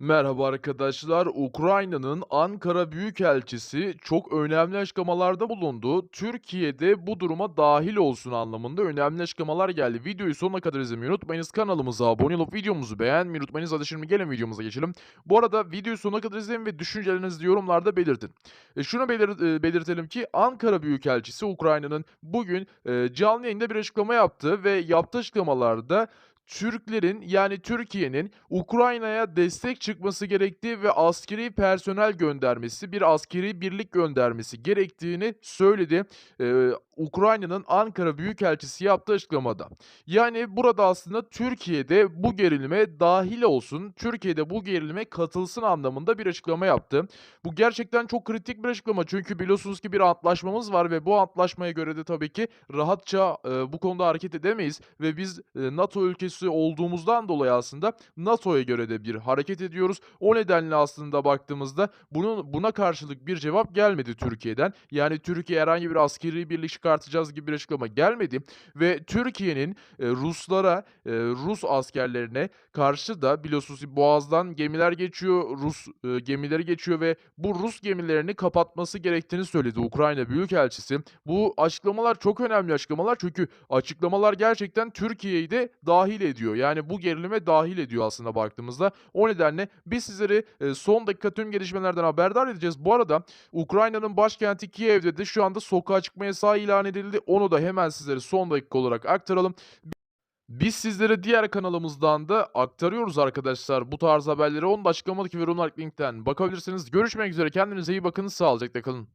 Merhaba arkadaşlar. Ukrayna'nın Ankara Büyükelçisi çok önemli açıklamalarda bulundu. Türkiye'de bu duruma dahil olsun anlamında önemli açıklamalar geldi. Videoyu sonuna kadar izlemeyi unutmayınız. Kanalımıza abone olup videomuzu beğenmeyi unutmayınız. Hadi şimdi gelin videomuza geçelim. Bu arada videoyu sonuna kadar izleyin ve düşüncelerinizi yorumlarda belirtin. E, şunu belir- e, belirtelim ki Ankara Büyükelçisi Ukrayna'nın bugün e, canlı yayında bir açıklama yaptı ve yaptığı açıklamalarda Türklerin yani Türkiye'nin Ukrayna'ya destek çıkması gerektiği ve askeri personel göndermesi, bir askeri birlik göndermesi gerektiğini söyledi. Eee, Ukrayna'nın Ankara Büyükelçisi yaptığı açıklamada. Yani burada aslında Türkiye'de bu gerilime dahil olsun, Türkiye'de bu gerilime katılsın anlamında bir açıklama yaptı. Bu gerçekten çok kritik bir açıklama çünkü biliyorsunuz ki bir antlaşmamız var ve bu antlaşmaya göre de tabii ki rahatça eee, bu konuda hareket edemeyiz ve biz eee, NATO ülkesi olduğumuzdan dolayı aslında NATO'ya göre de bir hareket ediyoruz. O nedenle aslında baktığımızda bunun buna karşılık bir cevap gelmedi Türkiye'den. Yani Türkiye herhangi bir askeri birlik çıkartacağız gibi bir açıklama gelmedi ve Türkiye'nin e, Ruslara, e, Rus askerlerine karşı da biliyorsunuz Boğaz'dan gemiler geçiyor, Rus e, gemileri geçiyor ve bu Rus gemilerini kapatması gerektiğini söyledi Ukrayna Büyükelçisi. Bu açıklamalar çok önemli açıklamalar çünkü açıklamalar gerçekten Türkiye'yi de dahil ediyor. Yani bu gerilime dahil ediyor aslında baktığımızda. O nedenle biz sizleri e, son dakika tüm gelişmelerden haberdar edeceğiz. Bu arada Ukrayna'nın başkenti Kiev'de de şu anda sokağa çıkma yasağı ilan edildi. Onu da hemen sizlere son dakika olarak aktaralım. Biz sizlere diğer kanalımızdan da aktarıyoruz arkadaşlar. Bu tarz haberleri onun da açıklamadaki ve yorumlar linkten bakabilirsiniz. Görüşmek üzere. Kendinize iyi bakın. Sağlıcakla kalın.